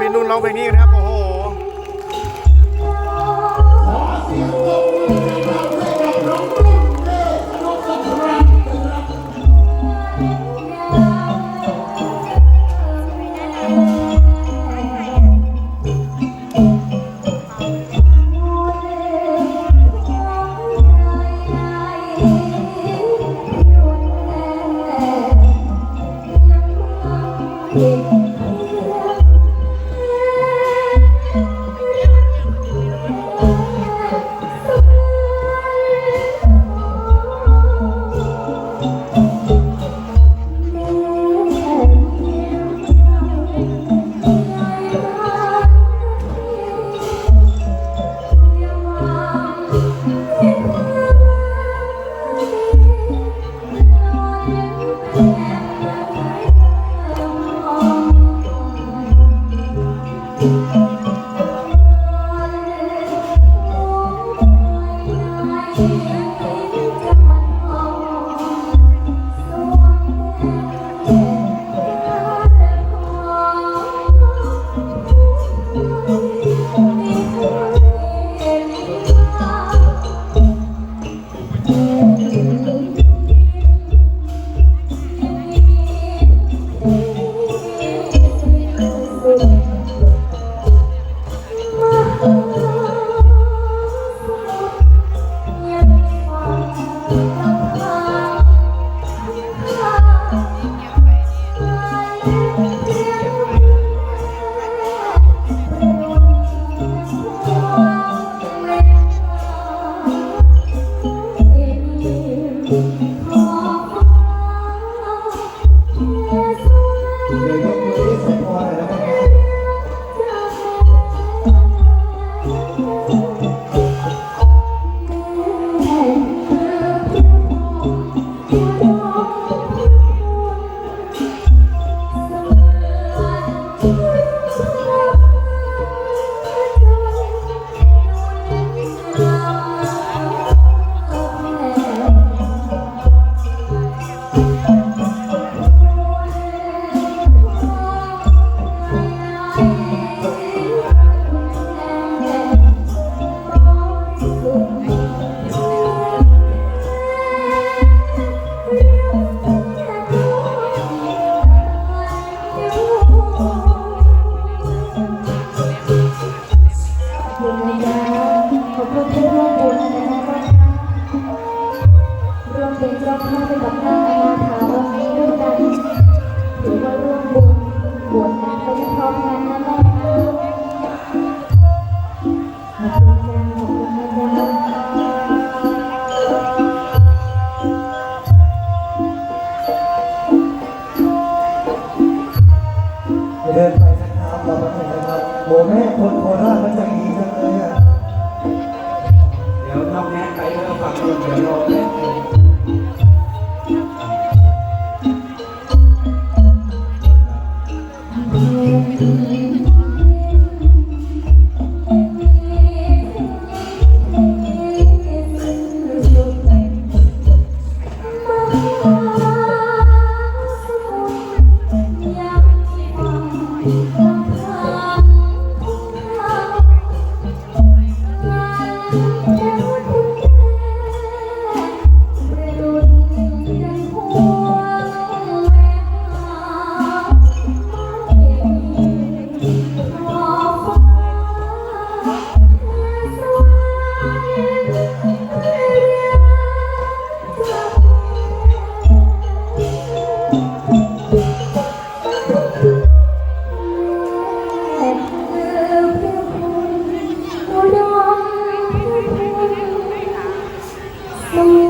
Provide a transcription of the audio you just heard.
พี่นุ่นร้องเพลงนี้นะครับ โอ้โห เดินไปนะครับเราไปนะครับโหแม่คนโคราชมันจะมี Oh.